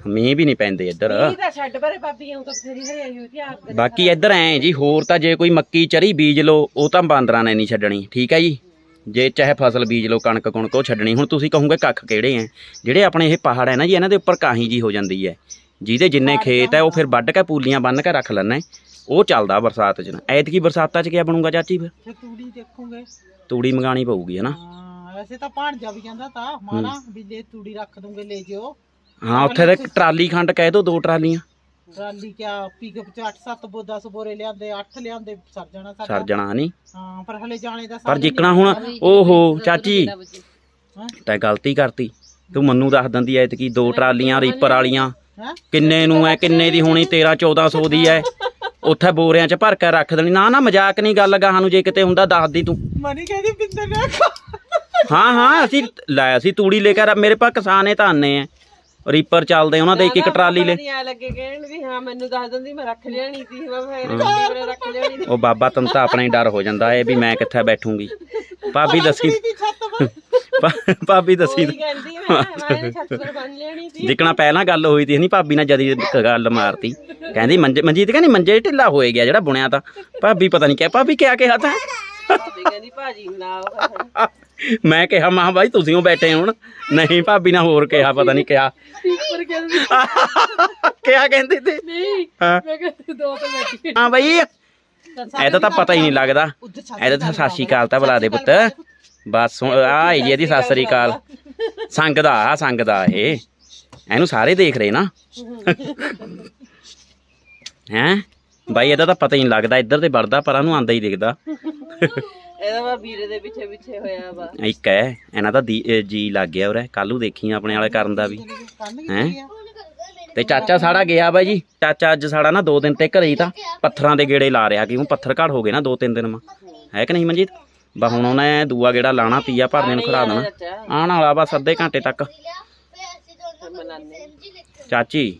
A: ਮੀਂਹ ਵੀ ਨਹੀਂ ਪੈਂਦੇ ਇੱਧਰ।
C: ਤਾਂ ਛੱਡ ਪਰੇ ਬਾਬੀ ਆਉਂ ਤਾਂ ਫੇਰੀ ਹਰਿਆਈ ਹੋਈ ਤੇ ਆਪ
A: ਬਾਕੀ ਇੱਧਰ ਐ ਜੀ ਹੋਰ ਤਾਂ ਜੇ ਕੋਈ ਮੱਕੀ ਚਰੀ ਬੀਜ ਲਓ ਉਹ ਤਾਂ ਬਾਂਦਰਾਂ ਨੇ ਨਹੀਂ ਛੱਡਣੀ ਠੀਕ ਹੈ ਜੀ? ਜੇ ਚਾਹੇ ਫਸਲ ਬੀਜ ਲਓ ਕਣਕ ਕੁਣਕ ਉਹ ਛੱਡਣੀ ਹੁਣ ਤੁਸੀਂ ਕਹੋਗੇ ਕੱਖ ਕਿਹੜੇ ਐ? ਜਿਹੜੇ ਆਪਣੇ ਇਹ ਪਹਾੜ ਹੈ ਨਾ ਜੀ ਇਹਨਾਂ ਦੇ ਉੱਪਰ ਕਾਹੀ ਜੀ ਹੋ ਜਾਂਦੀ ਹੈ ਜਿਹਦੇ ਜਿੰਨੇ ਖੇਤ ਹੈ ਉਹ ਫਿਰ ਵੱਢ ਕੇ ਪੂਲੀਆਂ ਬੰਨ ਕੇ ਰੱਖ ਲੈਣਾ ਉਹ ਚੱਲਦਾ ਬਰਸਾਤ 'ਚ ਨਾ ਐਤਕੀ ਬਰਸਾਤਾਂ 'ਚ ਕੀ ਬਣੂਗਾ ਚਾਚੀ ਫਿਰ
B: ਫਿਰ ਤੂੜੀ ਦੇਖੋਗੇ
A: ਤੂੜੀ ਮੰਗਾਣੀ ਪਊਗੀ ਹਨਾ
B: ਹਾਂ ਵੈਸੇ ਤਾਂ ਭਾਣਜਾ ਵੀ ਕਹਿੰਦਾ ਤਾਂ ਮਾਣਾ ਵੀ ਲੈ ਤੂੜੀ ਰੱਖ ਦੂੰਗੇ ਲੈ ਜਿਓ
A: ਹਾਂ ਉੱਥੇ ਤੇ ਟਰਾਲੀ ਖੰਡ ਕਹਿ ਦੋ ਦੋ ਟਰਾਲੀਆਂ
B: ਟਰਾਲੀ ਕਿਆ ਪਿਕਅਪ ਚ 8-7 ਬੋ 10 ਬੋਰੇ ਲਿਆਂਦੇ 8 ਲਿਆਂਦੇ ਸਰ ਜਾਣਾ ਸਾਡਾ
A: ਸਰ ਜਣਾ ਹਨੀ
B: ਹਾਂ ਪਰ ਹਲੇ ਜਾਣੇ ਦਾ
A: ਪਰ ਜਿੱਕਣਾ ਹੁਣ ਓਹੋ ਚਾਚੀ
B: ਹਾਂ
A: ਤੈਂ ਗਲਤੀ ਕਰਤੀ ਤੂੰ ਮੰਨੂ ਦੱਸ ਦਿੰਦੀ ਐ ਐਤਕੀ ਦੋ ਟਰਾਲੀਆਂ ਰੀਪਰ ਵਾਲੀਆਂ ਕਿੰਨੇ ਨੂੰ ਐ ਕਿੰਨੇ ਦੀ ਹੋਣੀ 13 1400 ਦੀ ਐ ਉੱਥੇ ਬੋਰਿਆਂ 'ਚ ਭਰ ਕੇ ਰੱਖ ਦੇਣੀ। ਨਾ ਨਾ ਮਜ਼ਾਕ ਨਹੀਂ ਗੱਲ ਗਾਹਾਂ ਨੂੰ ਜੇ ਕਿਤੇ ਹੁੰਦਾ ਦੱਸਦੀ ਤੂੰ।
B: ਮਨੀ ਕਹਿੰਦੀ ਬਿੰਦਰ ਆਖਿਆ।
A: ਹਾਂ ਹਾਂ ਅਸੀਂ ਲੈ ਅਸੀਂ ਤੂੜੀ ਲੈ ਕੇ ਰ- ਮੇਰੇ ਪਾ ਕਿਸਾਨੇ ਤਾਂ ਆਨੇ ਐ ਰੀਪਰ ਚੱਲਦੇ ਉਹਨਾਂ ਦੇ ਇੱਕ ਇੱਕ ਟਰਾਲੀ ਲੈ।
C: ਨਹੀਂ ਆ ਲੱਗੇ ਕਹਿਣ ਵੀ ਹਾਂ ਮੈਨੂੰ ਦੱਸ ਦਿੰਦੀ ਮੈਂ ਰੱਖ ਲਿਆਣੀ ਸੀ ਮੈਂ ਫੇਰ ਕਿਵੇਂ ਰੱਖ ਲਿਆਣੀ ਸੀ।
A: ਉਹ ਬਾਬਾ ਤੈਨੂੰ ਤਾਂ ਆਪਣਾ ਹੀ ਡਰ ਹੋ ਜਾਂਦਾ ਏ ਵੀ ਮੈਂ ਕਿੱਥੇ ਬੈਠੂੰਗੀ। ਭਾਬੀ ਦੱਸੀ। ਭਾਬੀ ਦੱਸੀ।
C: ਸੀ।
A: ਜਿਕਣਾ ਪਹਿਲਾਂ ਗੱਲ ਹੋਈ ਤੀ ਨਹੀਂ ਭਾਬੀ ਨਾਲ ਜਦੀ ਗੱਲ ਮਾਰਤੀ। ਕਹਿੰਦੀ ਮੰਜੇ ਮਨਜੀਤ ਕਹਿੰਦੀ ਮੰਜੇ ਢਿੱਲਾ ਹੋਏ ਗਿਆ ਜਿਹੜਾ ਬੁਣਿਆ ਤਾਂ। ਭਾਬੀ ਪਤਾ ਨਹੀਂ ਕਿਹਾ ਭਾਬੀ ਕਿਆ ਕਿਹਾ ਤਾਂ।
C: ਭਾਬੀ ਕਹਿੰਦੀ ਭਾਜੀ ਨੂੰ ਲਾਓ
A: ਮੈਂ ਕਿਹਾ ਮਾਂ ਬਾਈ ਤੁਸੀਂ ਉਹ ਬੈਠੇ ਹੁਣ। ਨਹੀਂ ਭਾਬੀ ਨੇ ਹੋਰ ਕਿਹਾ ਪਤਾ ਨਹੀਂ ਕਿਹਾ।
C: ਪਰ ਕਹਿੰਦੀ
A: ਕਿਹਾ ਕਹਿੰਦੀ ਤੇ
C: ਨਹੀਂ
A: ਹਾਂ।
C: ਮੈਂ ਕਹਿੰਦੀ ਦੋ ਤਾਂ ਬੈਠੀ
A: ਹਾਂ ਬਾਈ। ਇਹਦਾ ਤਾਂ ਪਤਾ ਹੀ ਨਹੀਂ ਲੱਗਦਾ। ਇਹਦਾ ਤਾਂ ਸਤਿ ਸ਼੍ਰੀ ਅਕਾਲ ਤਾਂ ਬੁਲਾ ਦੇ ਪੁੱਤ। ਬਸ ਆ ਜੀ ਇਹਦੀ ਸਤਿ ਸ਼੍ਰੀ ਅਕਾਲ। ਸੰਗ ਦਾ ਆ ਸੰਗ ਦਾ ਇਹ। ਇਹਨੂੰ ਸਾਰੇ ਦੇਖ ਰਹੇ ਨਾ। ਹੈਂ? ਬਾਈ ਇਹਦਾ ਤਾਂ ਪਤਾ ਹੀ ਨਹੀਂ ਲੱਗਦਾ। ਇੱਧਰ ਤੇ ਵੜਦਾ ਪਰਾਂ ਨੂੰ ਆਂਦਾ ਹੀ ਦਿਖਦਾ।
C: ਇਹਦਾ ਵਾ ਵੀਰੇ ਦੇ ਪਿੱਛੇ ਪਿੱਛੇ ਹੋਇਆ ਵਾ।
A: ਇੱਕ ਹੈ ਇਹਨਾਂ ਦਾ ਜੀ ਲੱਗ ਗਿਆ ਉਰੇ। ਕੱਲੂ ਦੇਖੀ ਆਪਣੇ ਵਾਲੇ ਕਰਨ ਦਾ ਵੀ। ਹੈਂ? ਤੇ ਚਾਚਾ ਸਾਡਾ ਗਿਆ ਬਾਈ ਜੀ। ਚਾਚਾ ਅੱਜ ਸਾਡਾ ਨਾ ਦੋ ਦਿਨ ਤੇ ਘਰੇ ਹੀ ਤਾਂ ਪੱਥਰਾਂ ਦੇ ਗੇੜੇ ਲਾ ਰਿਹਾ ਕਿਉਂ ਪੱਥਰ ਘੜ ਹੋ ਗਏ ਨਾ ਦੋ ਤਿੰਨ ਦਿਨ ਮਾ। ਹੈ ਕਿ ਨਹੀਂ ਮਨਜੀਤ? ਬਾ ਹੁਣ ਉਹਨੇ ਦੂਆ ਗੇੜਾ ਲਾਣਾ ਤੀਆ ਭਰਨੇ ਨੂੰ ਖੜਾ ਦੇਣਾ।
C: ਚਾਚਾ
A: ਆਉਣ ਵਾਲਾ ਬਸ ਅੱਧੇ ਘੰਟੇ ਤੱਕ।
C: ਮਨਾਨੇ
A: ਚਾਚੀ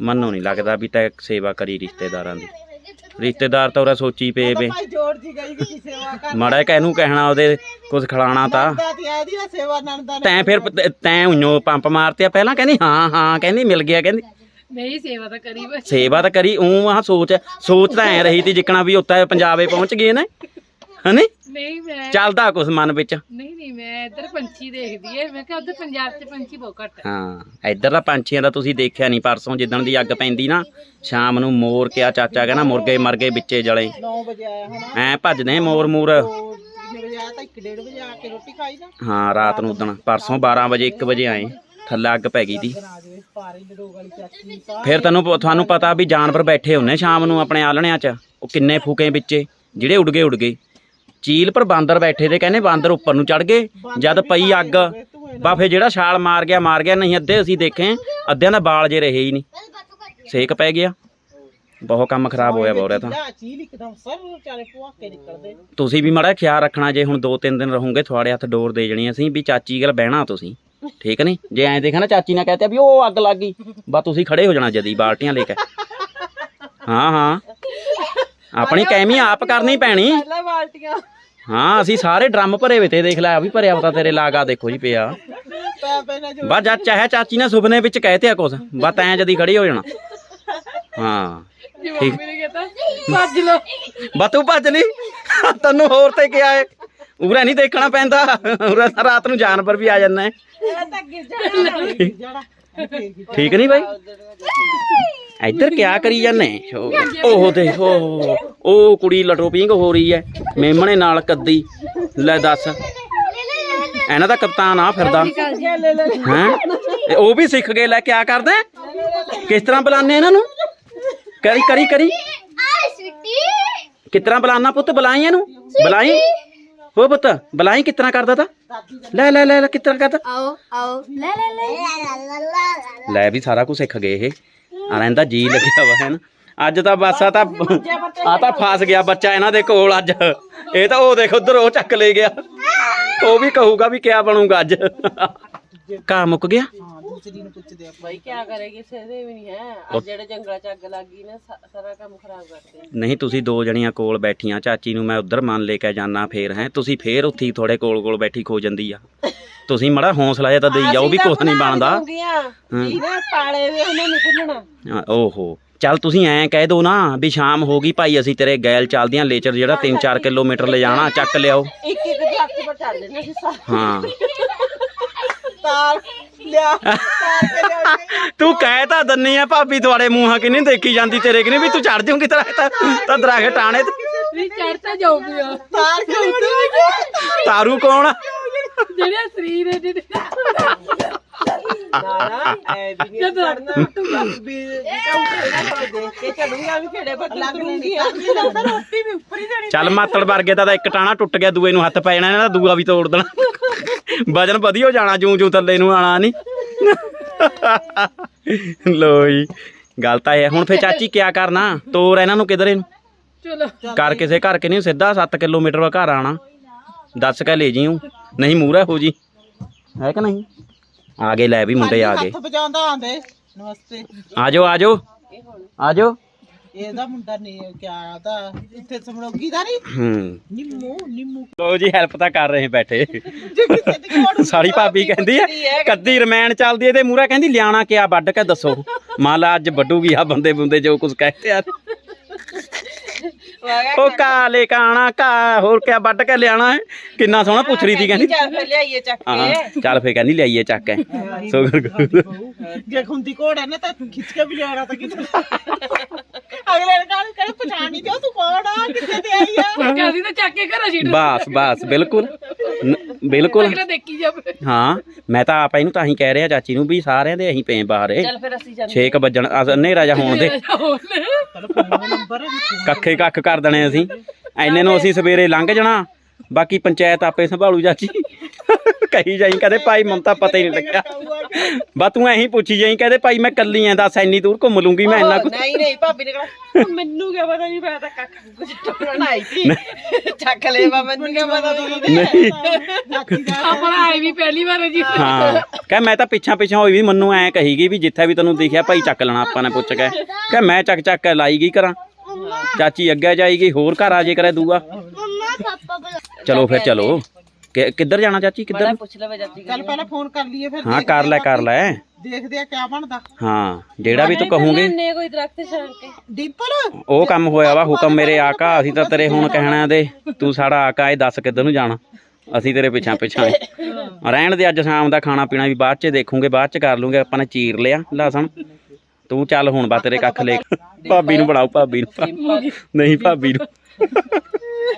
A: ਮੰਨੋ ਨਹੀਂ ਲੱਗਦਾ ਵੀ ਤੈ ਸੇਵਾ ਕਰੀ ਰਿਸ਼ਤੇਦਾਰਾਂ ਦੀ। ਰਿਸ਼ਤੇਦਾਰ ਤਾਂ ਉਹਰਾ ਸੋਚੀ ਪਏ ਵੇ।
B: ਭਾਈ ਜੋੜ ਜੀ ਗਈ ਕਿ ਸੇਵਾ ਕਰ
A: ਮਾੜਾ ਜਿਹਾ ਇਹਨੂੰ ਕਹਿਣਾ ਉਹਦੇ ਕੁਝ ਖਿਲਾਣਾ ਤਾਂ।
B: ਨੰਦਾ ਤੇ ਇਹਦੀ ਨਾ ਸੇਵਾ ਨੰਦਾ ਨੇ
A: ਤੈਂ ਫਿਰ ਪ- ਤੈਂ ਉਈਓ ਪੰਪ ਮਾਰਤੇ ਆ ਪਹਿਲਾਂ ਕਹਿੰਦੀ ਹਾਂ ਹਾਂ ਕਹਿੰਦੀ ਮਿਲ ਗਿਆ ਕਹਿੰਦੀ।
C: ਨਹੀਂ ਸੇਵਾ ਤਾਂ ਕਰੀ ਬਸ
A: ਸੇਵਾ ਤਾਂ ਕਰੀ ਉਹ ਆਹ ਸੋਚ ਸੋਚ ਤਾਂ ਐ ਰਹੀ ਤੀ ਜਿੱਕਣਾ ਵੀ ਉੱਤੇ ਪੰਜਾਬੇ ਪਹੁੰਚ ਗਏ ਨੇ। ਹਨੇ?
C: ਨਹੀਂ ਮੈਂ
A: ਚੱਲਦਾ ਕੁਛ ਮਨ ਵਿੱਚ?
C: ਨਹੀਂ ਨਹੀਂ ਮੈਂ ਇੱਧਰ ਪੰਛੀ ਦੇਖਦੀ ਐ। ਮੈਂ ਕਿਹਾ ਉੱਧਰ ਪੰਜਾਬ 'ਚ ਪੰਛੀ ਬਹੁਤ ਘੱਟ ਐ।
A: ਹਾਂ ਇੱਧਰ ਦਾ ਪੰਛੀਆਂ ਦਾ ਤੁਸੀਂ ਦੇਖਿਆ ਨਹੀਂ ਪਰਸੋਂ ਜਿੱਦਣ ਦੀ ਅੱਗ ਪੈਂਦੀ ਨਾ ਸ਼ਾਮ ਨੂੰ ਮੋਰ ਕਿਆ ਚਾਚਾ ਕਹਿੰਦਾ ਮੁਰਗੇ ਮਰਗੇ ਵਿੱਚੇ ਜਲੇ।
B: 9 ਵਜੇ ਆਇਆ ਹੁਣ
A: ਐ ਭੱਜਦੇ ਮੋਰ ਮੂਰ।
B: ਵਜੇ ਆਇਆ ਤਾਂ 1:30 ਵਜੇ ਆ ਕੇ ਰੋਟੀ ਖਾਈ ਨਾ
A: ਹਾਂ ਰਾਤ ਨੂੰ ਉਦਣ ਪਰਸੋਂ 12 ਵਜੇ 1 ਵਜੇ ਆਏ ਥੱਲੇ ਅੱਗ ਪੈ ਗਈ ਦੀ। ਫਿਰ ਤੈਨੂੰ ਤੁਹਾਨੂੰ ਪਤਾ ਵੀ ਜਾਨਵਰ ਬੈਠੇ ਹੁੰਨੇ ਸ਼ਾਮ ਨੂੰ ਆਪਣੇ ਆਲਣਿਆਂ 'ਚ ਉਹ ਕਿੰਨੇ ਫੂਕੇ ਵਿੱਚੇ ਜਿਹੜੇ ਉੱਡ ਗਏ ਉੱਡ ਗਏ। ਚੀਲ ਪਰ ਬਾਂਦਰ ਬੈਠੇ ਤੇ ਕਹਿੰਦੇ ਬਾਂਦਰ ਉੱਪਰ ਨੂੰ ਚੜ ਗਏ। ਜਦ ਪਈ ਅੱਗ ਬਾ ਫਿਰ ਜਿਹੜਾ ਛਾਲ ਮਾਰ ਗਿਆ ਮਾਰ ਗਿਆ ਨਹੀਂ ਅੱਧੇ ਅਸੀਂ ਦੇਖੇ ਅੱਧਿਆਂ ਦਾ ਬਾਲ ਜੇ ਰਹੇ ਹੀ ਨਹੀਂ। ਸੇਕ ਪੈ ਗਿਆ। ਬਹੁਤ ਕੰਮ ਖਰਾਬ ਹੋਇਆ ਬੋਰਿਆ ਤਾਂ। ਤੁਸੀਂ ਵੀ ਮਾੜਾ ਖਿਆਲ ਰੱਖਣਾ ਜੇ ਹੁਣ 2-3 ਦਿਨ ਰਹੋਗੇ ਤੁਹਾਡੇ ਹੱਥ ਡੋਰ ਦੇ ਜਣੀ ਅਸੀਂ ਵੀ ਚਾਚੀ ਗੱਲ ਬਹਿਣਾ ਤੁਸੀਂ। ਠੀਕ ਨਹੀਂ? ਜੇ ਐਂ ਦੇਖਾ ਨਾ ਚਾਚੀ ਨੇ ਕਹਤੇ ਵੀ ਉਹ ਅੱਗ ਲੱਗ ਗਈ ਬਾ ਤੁਸੀਂ ਖੜੇ ਹੋ ਜਾਣਾ ਜਦੀ ਬਾਲਟੀਆਂ ਲੈ ਕੇ। ਹਾਂ ਹਾਂ। ਆਪਣੀ ਕੈਮੀ ਆਪ ਕਰਨੀ ਪੈਣੀ।
C: ਪਹਿਲਾਂ ਬਾਲਟੀਆਂ
A: ਹਾਂ ਅਸੀਂ ਸਾਰੇ ਡਰਮ ਭਰੇ ਵੇ ਤੇ ਦੇਖ ਲੈ ਆ ਵੀ ਭਰਿਆ ਪਤਾ ਤੇਰੇ ਲਾਗਾ ਦੇਖੋ ਜੀ ਪਿਆ।
B: ਪੈ ਪੈ ਨਾ ਜੋ।
A: ਬਾ ਜਦ ਚਾਹੇ ਚਾਚੀ ਨੇ ਸੁਪਨੇ ਵਿੱਚ ਕਹਿਤੇ ਆ ਕੁਛ ਬਾ ਤੈਂ ਜਦੀ ਖੜੀ ਹੋ ਜਾਣਾ। ਹਾਂ
C: ਜੀ ਮੰਮੀ ਨੇ ਕਹਤਾ ਭੱਜ ਲੋ
A: ਤੂੰ ਭੱਜ ਲਈ ਤੈਨੂੰ ਹੋਰ ਤੇ ਕਿਹਾ ਏ? ਉਰਾ ਨਹੀਂ ਦੇਖਣਾ ਪੈਂਦਾ। ਉਰਾ ਤਾਂ ਰਾਤ ਨੂੰ ਜਾਨਵਰ ਵੀ ਆ ਜਾਂਦਾ। ਹੈ
B: ਇਹ ਤਾਂ ਗਿਰ ਜਾਣਾ। ਗਿਰ ਜਾਣਾ
A: ਠੀਕ ਨਹੀਂ ਬਾਈ? ਇੱਧਰ ਕਿਆ ਕਰੀ ਜਾਂਦੇ? ਉਹ ਦੇ ਉਹ ਉਹ ਕੁੜੀ ਲਟੋ ਪਿੰਗ ਹੋ ਰਹੀ ਹੈ। ਮੇਮਣੇ ਨਾਲ ਕੱਦੀ। ਲੈ ਦੱਸ। ਇਹਨਾਂ ਦਾ ਕਪਤਾਨ ਆ ਫਿਰਦਾ। ਹੈ? ਉਹ ਵੀ ਸਿੱਖ ਗਏ ਲੈ ਕਿਆ ਕਰਦੇ ਕਿਸ ਤਰ੍ਹਾਂ ਬੁਲਾਉਂਦੇ ਇਹਨਾਂ ਨੂੰ? ਕਰੀ ਕਰੀ ਕਰੀ। ਕਿਸ ਤਰ੍ਹਾਂ ਬੁਲਾਉਣਾ ਪੁੱਤ? ਬੁਲਾਈ ਇਹਨੂੰ? ਬੁਲਾਈ? ਹੋ ਪੁੱਤ ਬੁਲਾਈ ਕਿਸ ਤਰ੍ਹਾਂ ਕਰਦਾ ਤਾ? ਲੈ ਲੈ ਲੈ ਲੈ ਕਿਸ ਤਰ੍ਹਾਂ ਕਰਦਾ?
D: ਆਓ ਆਓ। ਲੈ ਲੈ ਲੈ।
A: ਲੈ ਵੀ ਸਾਰਾ ਕੁਝ ਸਿੱਖ ਗਏ ਇਹ। ਆ ਰਹਿੰਦਾ ਜੀ ਲੱਗਿਆ ਵਾ ਹੈ ਅੱਜ ਤਾਂ ਬਸ ਆ ਤਾਂ ਆ ਤਾਂ ਫਸ ਗਿਆ ਬੱਚਾ ਇਹਨਾਂ ਦੇ ਕੋਲ ਅੱਜ। ਇਹ ਤਾਂ ਉਹ ਦੇਖ ਉਧਰ ਉਹ ਚੱਕ ਲੈ ਗਿਆ। ਉਹ ਵੀ ਕਹੂਗਾ ਵੀ ਕਿਆ ਬਣੂਗਾ ਅੱਜ। ਕਾ ਮੁੱਕ ਗਿਆ?
B: ਦੂਸਰੀ ਨੂੰ ਪੁੱਛਦੇ ਆ
C: ਭਾਈ ਕੀ ਕਰੇ ਕਿਸੇ ਦੇ ਵੀ ਨਹੀਂ ਹੈ। ਅੱਜ ਜਿਹੜੇ ਜੰਗਲਾਂ 'ਚ ਅੱਗ ਲੱਗ ਗਈ ਨਾ ਸਾ- ਸਾਰਾ ਕੰਮ ਖਰਾਬ ਕਰਦੇ
A: ਨਹੀਂ ਤੁਸੀਂ ਦੋ ਜਣੀਆਂ ਕੋਲ ਬੈਠੀਆਂ ਚਾਚੀ ਨੂੰ ਮੈਂ ਉਧਰ ਮੰਨ ਲੈ ਕੇ ਜਾਣਾ ਫੇਰ ਹੈ। ਤੁਸੀਂ ਫੇਰ ਉੱਥੇ ਹੀ ਥੋੜੇ ਕੋਲ ਕੋਲ ਬੈਠੀ ਖੋ ਜਾਂਦੀ ਆ। ਤੁਸੀਂ ਮੜਾ ਹੌਸਲਾ ਜਿਹਾ ਤਾਂ ਦੇਈ ਜਾਓ ਵੀ ਕੁਛ ਨਹੀਂ ਬਣਦਾ।
C: ਜੀ ਨਾ ਪਾਲੇ ਵੇ ਉਹਨਾਂ ਨੂੰ ਭੁੱਲਣਾ
A: ਹਾਂ, ਓਹੋ। ਚੱਲ ਤੁਸੀਂ ਐਂ ਕਹਿ ਦੋ ਨਾ ਵੀ ਸ਼ਾਮ ਹੋ ਗਈ ਭਾਈ ਅਸੀਂ ਤੇਰੇ ਗੈਲ ਚੱਲਦੀਆਂ ਲੇਚਰ ਜਿਹੜਾ 3-4 ਕਿਲੋਮੀਟਰ ਲੈ ਜਾਣਾ ਚੱਕ ਲਿਆਓ।
C: ਇੱਕ ਇੱਕ ਦਰਖਤ ਪਰ ਚੜ ਲੈਣਾ ਸੀ ਸਾਰਾ।
A: ਹਾਂ।
B: ਤਾਰ ਲਿਆ। ਤਾਰ
A: ਤੂੰ ਕਹਿ ਤਾਂ ਦੰਨੀ ਆ ਭਾਬੀ ਤੁਹਾਡੇ ਮੂੰਹਾਂ ਕਿ ਨਹੀਂ ਦੇਖੀ ਜਾਂਦੀ ਤੇਰੇ ਕਿ ਨਹੀਂ? ਵੀ ਤੂੰ ਚੜ ਜਾਊਂਗੀ ਦਰਖਤ ਤਾਂ ਦਰਖਤ ਟਾਣੇ ਤੇ।
C: ਵੀ ਚੜਤਾ ਜਾਊਗੀ ਉਹ।
B: ਤਾਰ ਕੇ
A: ਤਾਰੂ ਕੌਣ? ਆ?
C: ਜਿਹੜੇ ਸਰੀਰ ਹੈ ਜਿਹੜੇ। ਨਾ ਨਾ ਐ ਵੀ ਨਹੀਂ ਚੜਨਾ ਵੀ ਜਿਹੜਾ ਉੱਠੇਗਾ। ਤਾਂ ਦੇਖ ਕੇ ਚੜੂਗਾ ਵੀ ਕਿਹੜੇ ਬੱਟ ਲੱਗ ਲੈਂਦੀ ਆ
B: ਲੱਗਦਾ ਰੋਟੀ ਵੀ ਉੱਪਰ ਹੀ ਦੇਣੀ
A: ਚੱਲ ਮਾਤੜ ਵਰਗੇ ਦਾ ਤਾਂ ਇੱਕ ਟਾਣਾ ਟੁੱਟ ਗਿਆ ਦੂਏ ਨੂੰ ਹੱਥ ਪੈ ਜਾਣਾ ਇਹਨਾਂ ਦਾ ਦੂਆ ਵੀ ਤੋੜ ਦੇਣਾ। ਵਜਨ ਵਧੀਆ ਹੋ ਜਾਣਾ ਜੂੰ ਜੂੰ ਥੱਲੇ ਨੂੰ ਆਣਾ ਨਹੀਂ ਲੋ ਜੀ ਗੱਲ ਤਾਂ ਇਹ। ਹੁਣ ਫੇ ਚਾਚੀ ਕਿਆ ਕਰਨਾ? ਤੋਰ ਇਹਨਾਂ ਨੂੰ ਕਿਧਰੇ ਨੂੰ।
C: ਚਲੋ।
A: ਕਰ ਕਿਸੇ ਘਰ ਕੇ ਨਹੀਂ ਸਿੱਧਾ 7 ਕਿਲੋਮੀਟਰ ਵਾ ਘਰ ਆਣਾ। ਦੱਸ ਕੇ ਲੈ ਜੀਉ ਨਹੀਂ ਮੂਰਾ ਹੋ ਜੀ। ਹੈ ਕਿ ਨਹੀਂ? ਆ ਗਏ ਲੈ ਵੀ ਮੁੰਡੇ ਆ ਗਏ।
B: ਹੱਥ ਵਜਾਉਂਦਾ ਆਂਦੇ। ਨਮਸਤੇ।
A: ਆਜੋ ਆਜੋ ਆਜੋ
B: ਇਹਦਾ ਮੁੰਡਾ ਨਹੀਂ ਕਿਆ ਆਦਾ ਇੱਥੇ ਸਮਰੋਗੀ ਦਾ ਨਹੀਂ
A: ਹੂੰ।
B: ਨਿੰਮੂ ਨਿੰਮੂ।
A: ਲੋ ਜੀ ਹੈਲਪ ਤਾਂ ਕਰ ਰਹੇ ਬੈਠੇ।
B: ਜੇ ਕਿਸੇ ਦੀ ਕੋੜ
A: ਸਾਡੀ ਭਾਬੀ ਕਹਿੰਦੀ ਹੈ ਕੱਦੀ ਰਮੈਣ ਚੱਲਦੀ ਹੈ ਤੇ ਮੂਰਾ ਕਹਿੰਦੀ ਲਿਆਣਾ ਕਿਆ ਵੱਢ ਕੇ ਦੱਸੋ। ਮੰਨ ਲਾ ਅੱਜ ਵੱਡੂਗੀ ਆ ਬੰਦੇ ਬੁੰਦੇ ਜੋ ਕੁਝ ਕਹਤੇ ਯਾਰ ਉਹ ਕਾ ਲੈ ਕੇ ਆਣਾ ਕਾ ਹੋਰ ਕਿਆ ਵੱਢ ਕੇ ਲਿਆਣਾ ਹੈ? ਕਿੰਨਾ ਸੋਹਣਾ ਪੁੱਛ ਰਹੀ ਸੀ ਕਹਿੰਦੀ।
C: ਚੱਲ ਫਿਰ ਲਿਆਈਏ ਚੱਕ ਕੇ।
A: ਚੱਲ ਫੇ ਕਹਿੰਦੀ ਲਿਆਈਏ ਚੱਕ ਕੇ। ਸੋ
B: ਜੇ ਖੁੰਦੀ ਘੋੜ ਹੈ ਨਾ ਤਾਂ ਖਿੱਚ ਕੇ ਵੀ ਲਿਆਉਣਾ ਤਾਂ ਕਿਤੇ ਅਗਲੇ ਨੇ ਕਹਾਂ ਕਿਹੜੇ ਪਛਾਣ ਨਹੀਂ ਦਿਓ ਤੂੰ ਕੌਣ ਆ? ਕਿੱਥੇ ਤੇ ਆਈ ਆ?
E: ਕਹਿੰਦੀ ਤਾਂ ਚੱਕ ਕੇ ਘਰਾਂ ਛੀਟ
A: ਬਸ ਬਸ ਬਿਲਕੁਲ। ਬਿਲਕੁਲ।
E: ਅਗਲਾ ਦੇਖੀ ਜਾਵੇ।
A: ਹਾਂ ਮੈਂ ਤਾਂ ਆਪ ਇਹਨੂੰ ਤਾਂ ਹੀ ਕਹਿ ਰਿਹਾ ਚਾਚੀ ਨੂੰ ਵੀ ਸਾਰਿਆਂ ਦੇ ਅਸੀਂ ਪਏ ਬਾਹਰੇ
C: ਚੱਲ ਫਿਰ ਅਸੀਂ ਜਾਂਦੇ
A: 6 ਵਜਣ ਹਨੇਰਾ ਜਾ ਹੋਣ ਦੇ।
E: ਹੋਰ
A: ਕੱਖੇ ਕੱਖ ਕਰ ਦੇਣੇ ਅਸੀਂ। ਐਨੇ ਨੂੰ ਅਸੀਂ ਸਵੇਰੇ ਲੰਘ ਜਾਣਾ। ਬਾਕੀ ਪੰਚਾਇਤ ਆਪੇ ਸੰਭਾਲੂ ਚਾਚੀ। ਕਹੀ ਜਾਈ ਕਹਦੇ ਭਾਈ ਮੈਨੂੰ ਤਾਂ ਪਤਾ ਹੀ ਨਹੀਂ ਲੱਗਿਆ। ਬਾ ਤੂੰ ਐਂ ਹੀ ਪੁੱਛੀ ਜਾਈ ਕਹਦੇ ਭਾਈ ਮੈਂ ਕੱਲੀ ਆਂ ਦੱਸ ਇੰਨੀ ਦੂਰ ਘੁੰਮ ਲੂੰਗੀ ਮੈਂ ਇੰਨਾ ਕੁ।
C: ਨਹੀਂ ਨਹੀਂ ਭਾਬੀ ਨੇ ਕਹਣਾ ਮੈਨੂੰ ਕੀ ਪਤਾ ਨਹੀਂ ਮੈਂ ਤਾਂ ਕੱਖ ਕੁਝ ਟੋੜਨਾ ਆਈ ਸੀ। ਚੱਕ ਲੈ ਬਾ ਮੈਨੂੰ ਕੀ ਪਤਾ
A: ਨਹੀਂ।
E: ਆਪਣਾ ਆਈ ਵੀ ਪਹਿਲੀ ਵਾਰ ਹੈ ਜੀ।
A: ਹਾਂ ਕਹ ਮੈਂ ਤਾਂ ਪਿੱਛਾ ਪਿੱਛਾ ਹੋਈ ਵੀ ਮੈਨੂੰ ਐਂ ਕਹੀਗੀ ਵੀ ਜਿੱਥੇ ਵੀ ਤੈਨੂੰ ਦਿਖਿਆ ਭਾਈ ਚੱਕ ਲੈਣਾ ਆਪਾਂ ਨੇ ਪੁੱਛ ਕੇ। ਕਹ ਮੈਂ ਚੱਕ ਚੱਕ ਕੇ ਲਾਈ ਗਈ ਕਰਾਂ ਚਾਚੀ ਅੱਗੇ ਜਾਏਗੀ ਹੋਰ ਘਰ ਆ ਜੇ ਕਰੇ
D: ਬੁਲਾ
A: ਚਲੋ ਫਿਰ ਚਲੋ। ਕਿ- ਕਿੱਧਰ ਜਾਣਾ ਚਾਚੀ ਕਿੱਧਰ?
C: ਬੜਾ ਪੁੱਛ ਲਵੇ ਜਾਂਦੀ
B: ਚੱਲ ਪਹਿਲਾਂ ਫੋਨ ਕਰ ਲਈਏ ਫਿਰ
A: ਹਾਂ ਕਰ ਲੈ ਕਰ ਲੈ।
B: ਦੇਖਦੇ ਆ ਕਿਆ ਬਣਦਾ।
A: ਹਾਂ ਜਿਹੜਾ ਵੀ ਤੂੰ ਕਹੂੰਗੀ।
C: ਨੇ ਕੋਈ ਦਰਖਤ ਛਾਣ ਕੇ।
B: ਡਿੰਪਲ।
A: ਉਹ ਕੰਮ ਹੋਇਆ ਵਾ ਹੁਕਮ ਮੇਰੇ ਆਕਾ ਅਸੀਂ ਤਾਂ ਤੇਰੇ ਹੁਣ ਕਹਿਣਾ ਦੇ ਤੂੰ ਸਾਡਾ ਆਕਾ ਇਹ ਦੱਸ ਕਿੱਧਰ ਨੂੰ ਜਾਣਾ। ਅਸੀਂ ਤੇਰੇ ਪਿੱਛਾ ਪਿੱਛਾ। ਰਹਿਣ ਦੇ ਅੱਜ ਸ਼ਾਮ ਦਾ ਖਾਣਾ ਪੀਣਾ ਵੀ ਬਾਅਦ ਚ ਦੇਖੂਗੇ ਬਾਅਦ ਚ ਕਰ ਲੂਗੇ ਆਪਾਂ ਨੇ ਚੀਰ ਲਿਆ ਲਸਣ। ਤੂੰ ਚੱਲ ਹੁਣ ਬਾ ਤੇਰੇ ਕੱਖ ਲੈ ਕੇ। ਭਾਬੀ ਨੂੰ ਬਣਾਓ ਭਾਬੀ ਨੂੰ। ਨਹੀਂ ਭਾਬੀ ਨੂੰ।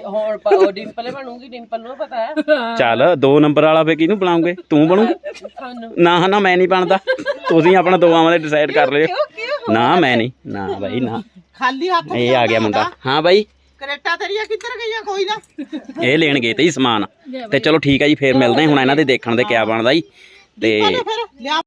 C: ਹੁਣ ਪਾ- ਉਹ ਡਿੰਪਲ ਬਣੂਗੀ ਡਿੰਪਲ ਨੂੰ ਪਤਾ ਹੈ।
A: ਚੱਲ ਦੋ ਨੰਬਰ ਵਾਲਾ ਫੇ ਕਿਹਨੂੰ ਬਣਾਉਂਗੇ? ਤੂੰ ਬਣੂਗੀ?
C: ਤੁਹਾਨੂੰ
A: ਨਾ ਨਾ ਮੈਂ ਨਹੀਂ ਬਣਦਾ। ਤੁਸੀਂ ਆਪਣਾ ਦੋਵਾਂ ਦੇ ਡਿਸਾਈਡ ਕਰ ਲਿਓ। ਨਾ ਮੈਂ ਨਹੀਂ। ਨਾ ਬਾਈ ਨਾ।
B: ਖਾਲੀ ਹੱਥ
A: ਇਹ ਆ ਗਿਆ ਮੁੰਡਾ। ਹਾਂ ਬਾਈ।
B: ਕਰੇਟਾ ਤੇਰੀਆਂ ਕਿੱਧਰ ਗਈਆਂ? ਕੋਈ ਨਾ।
A: ਇਹ ਲੈਣ ਗਏ ਤੇ ਹੀ ਸਮਾਨ। ਤੇ ਚਲੋ ਠੀਕ ਹੈ ਜੀ ਫੇਰ ਮਿਲਦੇ ਹਾਂ ਹੁਣ ਇਹਨਾਂ ਦੇ ਦੇਖਣ ਦੇ ਕਿਆ ਬਣਦਾ ਜੀ। ਤੇ
B: ਫਿਰ। ਲਿਆ